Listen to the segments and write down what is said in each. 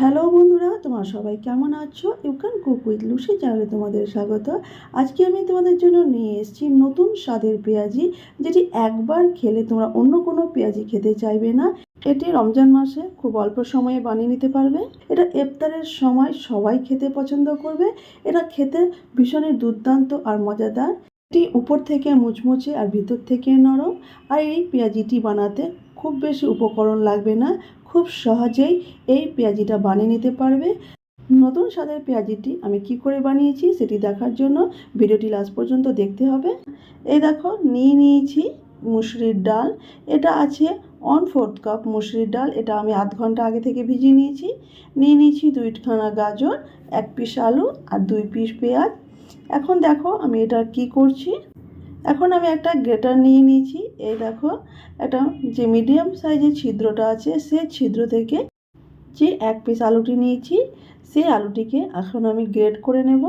Hello বন্ধুরা, তোমার সবাই কেমন আছো? You can cook with Lucy চ্যানেলে তোমাদের স্বাগত। আজকে আমি তোমাদের জন্য নিয়ে এসেছি নতুন স্বাদের পেঁয়াজি, যেটি একবার খেলে তোমরা অন্য কোনো পেঁয়াজি খেতে চাইবে না। এটি রমজান মাসে খুব অল্প সময়ে বানিয়ে নিতে পারবে। এটা ইফতারের সময় সবাই খেতে পছন্দ করবে। এটা খেতে ভীষণই দুর্দান্ত আর মজাদার। এটি উপর থেকে মুচমুচে আর ভিতর থেকে নরম। আর এই পেঁয়াজিটি বানাতে খুব বেশি উপকরণ লাগবে না। খুব সহজেই এই পেঁয়াজিটা বানিয়ে নিতে পারবে। নতুন স্বাদের পেঁয়াজিটি আমি কি করে বানিয়েছি সেটি দেখার জন্য ভিডিওটি লাস্ট পর্যন্ত দেখতে হবে। এই দেখো, নিয়ে নিয়েছি মুসুরির ডাল। এটা আছে ওয়ান ফোর্থ কাপ মুসুরির ডাল। এটা আমি আধ ঘণ্টা আগে থেকে ভিজিয়ে নিয়েছি। নিয়ে নিয়েছি দুইখানা গাজর, এক পিস আলু আর দুই পিস পেঁয়াজ। এখন দেখো আমি এটা কি করছি। এখন আমি একটা গ্রেটার নিয়ে নিয়েছি। এই দেখো, একটা যে মিডিয়াম সাইজের ছিদ্রটা আছে, সে ছিদ্র থেকে যে এক পিস আলুটি নিয়েছি, সেই আলুটিকে এখন আমি গ্রেট করে নেব।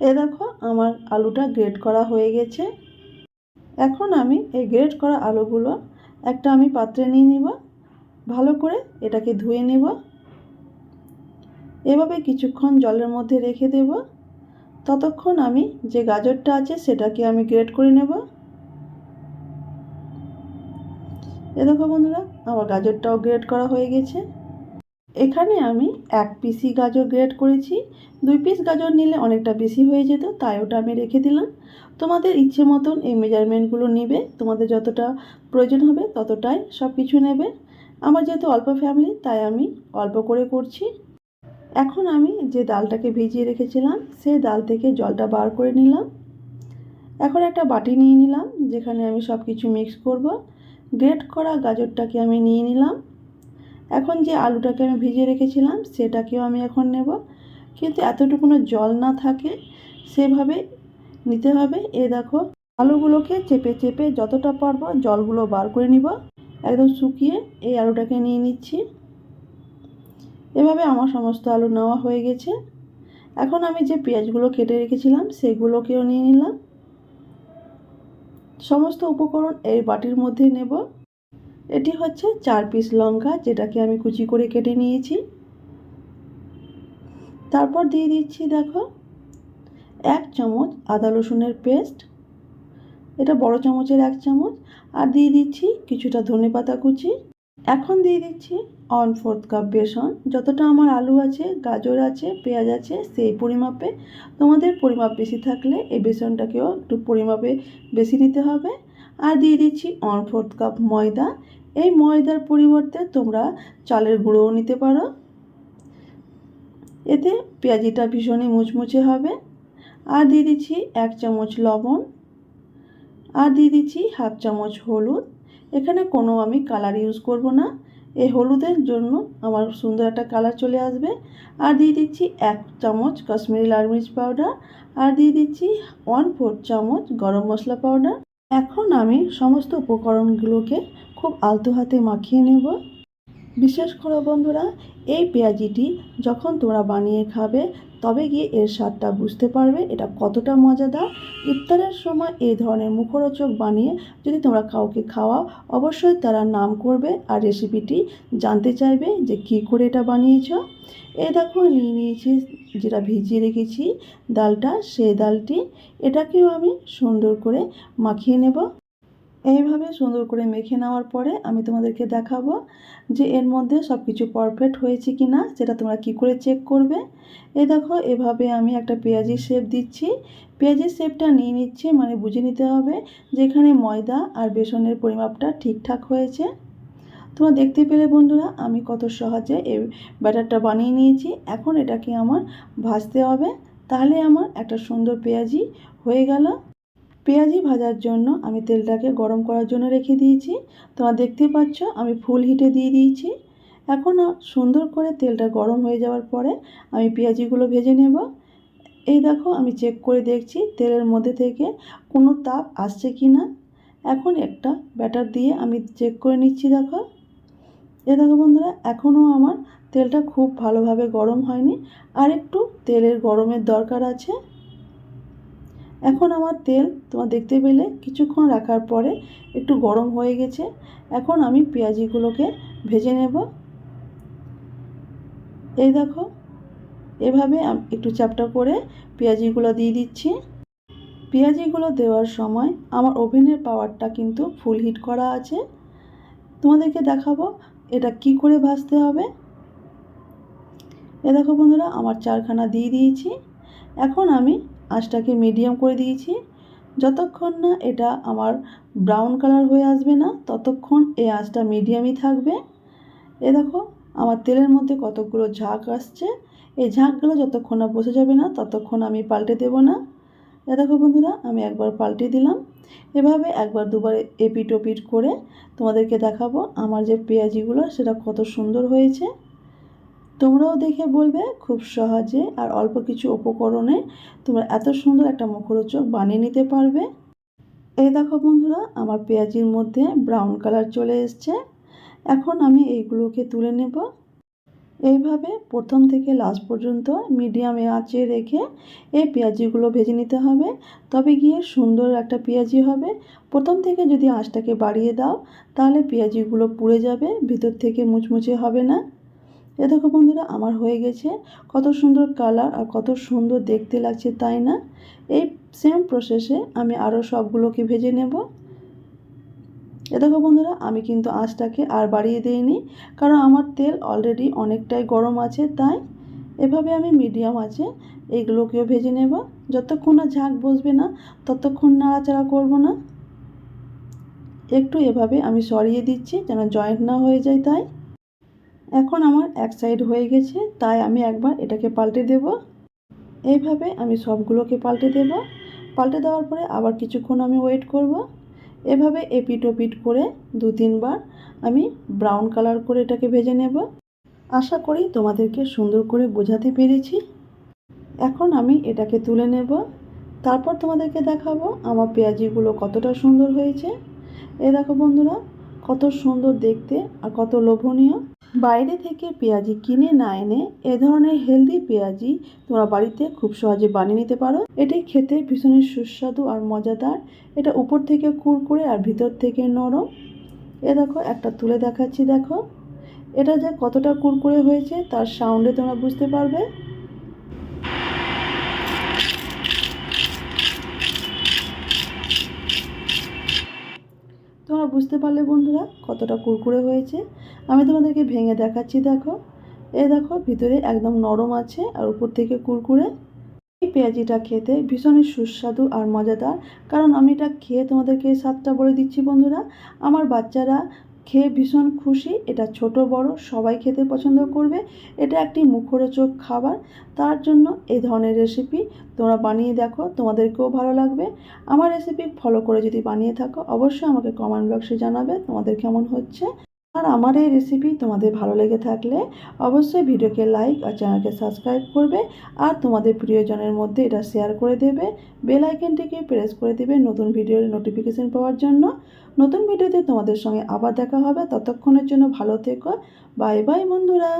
এ দেখো, আমার আলুটা গ্রেট করা হয়ে গেছে। এখন আমি এই গ্রেট করা আলুগুলো একটা আমি পাত্রে নিয়ে নিব, ভালো করে এটাকে ধুয়ে নেব। এভাবে কিছুক্ষণ জলের মধ্যে রেখে দেব। ততক্ষণ আমি যে গাজরটা আছে সেটাকে আমি গ্রেট করে নেব। এ দেখো বন্ধুরা, আমার গাজরটাও গ্রেট করা হয়ে গেছে। এখানে আমি এক পিসি গাজর গ্রেট করেছি। দুই পিস গাজর নিলে অনেকটা বেশি হয়ে যেত, তাই ওটা আমি রেখে দিলাম। তোমাদের ইচ্ছে মতন এই মেজারমেন্টগুলো নেবে, তোমাদের যতটা প্রয়োজন হবে ততটাই সব কিছু নেবে। আমার যেহেতু অল্প ফ্যামিলি তাই আমি অল্প করে করছি। এখন আমি যে ডালটাকে ভিজিয়ে রেখেছিলাম, সেই ডাল থেকে জলটা বার করে নিলাম। এখন একটা বাটি নিয়ে নিলাম, যেখানে আমি সব কিছু মিক্স করব। গ্রেট করা গাজরটাকে আমি নিয়ে নিলাম। এখন যে আলুটাকে আমি ভিজিয়ে রেখেছিলাম, সেটাকেও আমি এখন নেব। কিন্তু এতটুকুনো জল না থাকে, সেভাবে নিতে হবে। এ দেখো, আলুগুলোকে চেপে চেপে যতটা পারব জলগুলো বার করে নিব। একদম শুকিয়ে এই আলুটাকে নিয়ে নিচ্ছি। এভাবে আমার সমস্ত আলু নেওয়া হয়ে গেছে। এখন আমি যে পেঁয়াজগুলো কেটে রেখেছিলাম, সেগুলোকেও নিয়ে নিলাম। সমস্ত উপকরণ এই বাটির মধ্যে নেব। এটি হচ্ছে চার পিস লঙ্কা, যেটাকে আমি কুচি করে কেটে নিয়েছি। তারপর দিয়ে দিচ্ছি, দেখো, এক চামচ আদা রসুনের পেস্ট। এটা বড় চামচের এক চামচ। আর দিয়ে দিচ্ছি কিছুটা ধনে পাতা কুচি। এখন দিয়ে দিচ্ছি ওয়ান ফোর্থ কাপ বেসন। যতটা আমার আলু আছে, গাজর আছে, পেঁয়াজ আছে, সেই পরিমাপে। তোমাদের পরিমাপ বেশি থাকলে এই বেসনটাকেও একটু পরিমাপে বেশি নিতে হবে। আর দিয়ে দিচ্ছি ওয়ান ফোর্থ কাপ ময়দা। এই ময়দার পরিবর্তে তোমরা চালের গুঁড়োও নিতে পারো। এতে পেঁয়াজিটা ভীষণই মুচমুচে হবে। আর দিয়ে দিচ্ছি এক চামচ লবণ। আর দিয়ে দিচ্ছি হাফ চামচ হলুদ। এখানে কোনো আমি কালার ইউজ করব না। এই হলুদের জন্য আমার সুন্দর একটা কালার চলে আসবে। আর দিয়ে দিচ্ছি এক চামচ কাশ্মীরি লাল মির্চ পাউডার আর দিয়ে দিচ্ছি ওয়ান ফোর চামচ গরম মশলা পাউডার এখন আমি সমস্ত উপকরণগুলোকে খুব আলতো হাতে মাখিয়ে নেব। বিশেষ করে বন্ধুরা, এই পেঁয়াজিটি যখন তোমরা বানিয়ে খাবে তবে গিয়ে এর স্বাদটা বুঝতে পারবে, এটা কতটা মজাদার। ইফতারের সময় এই ধরনের মুখরোচক বানিয়ে যদি তোমরা কাউকে খাওয়াও, অবশ্যই তারা নাম করবে আর রেসিপিটি জানতে চাইবে যে কী করে এটা বানিয়েছ। এই দেখো, নিয়ে নিয়েছি যেটা ভিজিয়ে রেখেছি, ডালটা, সেই ডালটি, এটাকেও আমি সুন্দর করে মাখিয়ে নেব। এইভাবে সুন্দর করে মেখে নেওয়ার পরে আমি তোমাদেরকে দেখাবো যে এর মধ্যে সব কিছু পারফেক্ট হয়েছে কি না সেটা তোমরা কি করে চেক করবে। এই দেখো, এভাবে আমি একটা পেঁয়াজির শেপ দিচ্ছি। পেঁয়াজির শেপটা নিয়ে নিচ্ছে মানে বুঝে নিতে হবে যেখানে ময়দা আর বেসনের পরিমাপটা ঠিকঠাক হয়েছে। তোমরা দেখতে পেলে বন্ধুরা, আমি কত সহজে এই ব্যাটারটা বানিয়ে নিয়েছি। এখন এটাকে আমার ভাজতে হবে। তাহলে আমার একটা সুন্দর পেঁয়াজি হয়ে গেল। পেঁয়াজি ভাজার জন্য আমি তেলটাকে গরম করার জন্য রেখে দিয়েছি। তোমরা দেখতে পাচ্ছ, আমি ফুল হিটে দিয়ে দিয়েছি। এখন সুন্দর করে তেলটা গরম হয়ে যাওয়ার পরে আমি পেঁয়াজিগুলো ভেজে নেব। এই দেখো, আমি চেক করে দেখছি তেলের মধ্যে থেকে কোনো তাপ আসছে কি না। এখন একটা ব্যাটার দিয়ে আমি চেক করে নিচ্ছি, দেখো। এ দেখো বন্ধুরা, এখনও আমার তেলটা খুব ভালোভাবে গরম হয়নি। আর একটু তেলের গরমের দরকার আছে। এখন আমার তেল তোমার দেখতে পেলে কিছুক্ষণ রাখার পরে একটু গরম হয়ে গেছে। এখন আমি পেঁয়াজিগুলোকে ভেজে নেব। এই দেখো, এভাবে একটু চ্যাপটা করে পেঁয়াজিগুলো দিয়ে দিচ্ছি। পেঁয়াজিগুলো দেওয়ার সময় আমার ওভেনের পাওয়ারটা কিন্তু ফুল হিট করা আছে। তোমাদেরকে দেখাবো এটা কি করে ভাজতে হবে। এ দেখো বন্ধুরা, আমার চারখানা দিয়ে দিয়েছি। এখন আমি আঁচটাকে মিডিয়াম করে দিয়েছি। যতক্ষণ না এটা আমার ব্রাউন কালার হয়ে আসবে না, ততক্ষণ এই আঁচটা মিডিয়ামই থাকবে। এ দেখো, আমার তেলের মধ্যে কতগুলো ঝাঁক আসছে। এই ঝাঁকগুলো যতক্ষণ না বসে যাবে না, ততক্ষণ আমি পাল্টে দেবো না। এ দেখো বন্ধুরা, আমি একবার পাল্টে দিলাম। এভাবে একবার দুবার এপিট ওপিট করে তোমাদেরকে দেখাবো আমার যে পেঁয়াজিগুলো, সেটা কত সুন্দর হয়েছে। তোমরাও দেখে বলবে খুব সহজে আর অল্প কিছু উপকরণে তোমরা এত সুন্দর একটা মুখরোচক বানিয়ে নিতে পারবে। এই দেখো বন্ধুরা, আমার পেঁয়াজির মধ্যে ব্রাউন কালার চলে এসছে। এখন আমি এইগুলোকে তুলে নেব। এইভাবে প্রথম থেকে লাস্ট পর্যন্ত মিডিয়ামে আঁচে রেখে এই পেঁয়াজিগুলো ভেজে নিতে হবে। তবে গিয়ে সুন্দর একটা পেঁয়াজি হবে। প্রথম থেকে যদি আঁচটাকে বাড়িয়ে দাও, তাহলে পেঁয়াজিগুলো পুড়ে যাবে, ভিতর থেকে মুচমুচে হবে না। এ দেখো বন্ধুরা, আমার হয়ে গেছে। কত সুন্দর কালার আর কত সুন্দর দেখতে লাগছে, তাই না? এই সেম প্রসেসে আমি আরও সবগুলোকে ভেজে নেব। এ দেখো বন্ধুরা, আমি কিন্তু আঁচটাকে আর বাড়িয়ে দিইনি, কারণ আমার তেল অলরেডি অনেকটাই গরম আছে, তাই এভাবে আমি মিডিয়াম আছে এইগুলোকেও ভেজে নেব। যতক্ষণ না ঝাঁক বসবে না, ততক্ষণ নাড়াচাড়া করব না। একটু এভাবে আমি সরিয়ে দিচ্ছি, যেন জয়েন্ট না হয়ে যায়, তাই এখন আমার এক সাইড হয়ে গেছে, তাই আমি একবার এটাকে পাল্টে দেব। এইভাবে আমি সবগুলোকে পাল্টে দেব। পাল্টে দেওয়ার পরে আবার কিছুক্ষণ আমি ওয়েট করব। এভাবে এপিট ওপিট করে দু তিনবার আমি ব্রাউন কালার করে এটাকে ভেজে নেব। আশা করি তোমাদেরকে সুন্দর করে বোঝাতে পেরেছি। এখন আমি এটাকে তুলে নেব। তারপর তোমাদেরকে দেখাবো আমার পেঁয়াজিগুলো কতটা সুন্দর হয়েছে। এ দেখো বন্ধুরা, কত সুন্দর দেখতে আর কত লোভনীয়। বাইরে থেকে পেঁয়াজি কিনে না এনে এ ধরনের হেলদি পেঁয়াজি তোমরা বাড়িতে খুব সহজে বানিয়ে নিতে পারো। এটি খেতে ভীষণই সুস্বাদু আর মজাদার। এটা উপর থেকে কুড়কুড়ে আর ভিতর থেকে নরম। এ দেখো, একটা তুলে দেখাচ্ছি, দেখো। এটা যে কতটা কুরকুরে হয়েছে, তার সাউন্ডে তোমরা বুঝতে পারবে তোমরা বুঝতে পারলে বন্ধুরা কতটা কুরকুরে হয়েছে। আমি তোমাদেরকে ভেঙে দেখাচ্ছি, দেখো। এ দেখো, ভিতরে একদম নরম আছে আর উপর থেকে কুরকুরে। এই পেঁয়াজিটা খেতে ভীষণই সুস্বাদু আর মজাদার। কারণ আমি এটা খেয়ে তোমাদেরকে স্বাদটা বলে দিচ্ছি বন্ধুরা। আমার বাচ্চারা খেয়ে ভীষণ খুশি। এটা ছোট, বড়, সবাই খেতে পছন্দ করবে। এটা একটি মুখরোচক খাবার। তার জন্য এই ধরনের রেসিপি তোমরা বানিয়ে দেখো, তোমাদেরকেও ভালো লাগবে। আমার রেসিপি ফলো করে যদি বানিয়ে থাকো, অবশ্যই আমাকে কমেন্ট বক্সে জানাবে তোমাদের কেমন হচ্ছে। আর আমার এই রেসিপি তোমাদের ভালো লেগে থাকলে অবশ্যই ভিডিওকে লাইক আর চ্যানেলকে সাবস্ক্রাইব করবে আর তোমাদের প্রিয়জনের মধ্যে এটা শেয়ার করে দেবে। বেল আইকনটিকে প্রেস করে দেবে নতুন ভিডিওর নোটিফিকেশন পাওয়ার জন্য। নতুন ভিডিওতে তোমাদের সঙ্গে আবার দেখা হবে। ততক্ষণের জন্য ভালো থেকো। বাই বাই বন্ধুরা।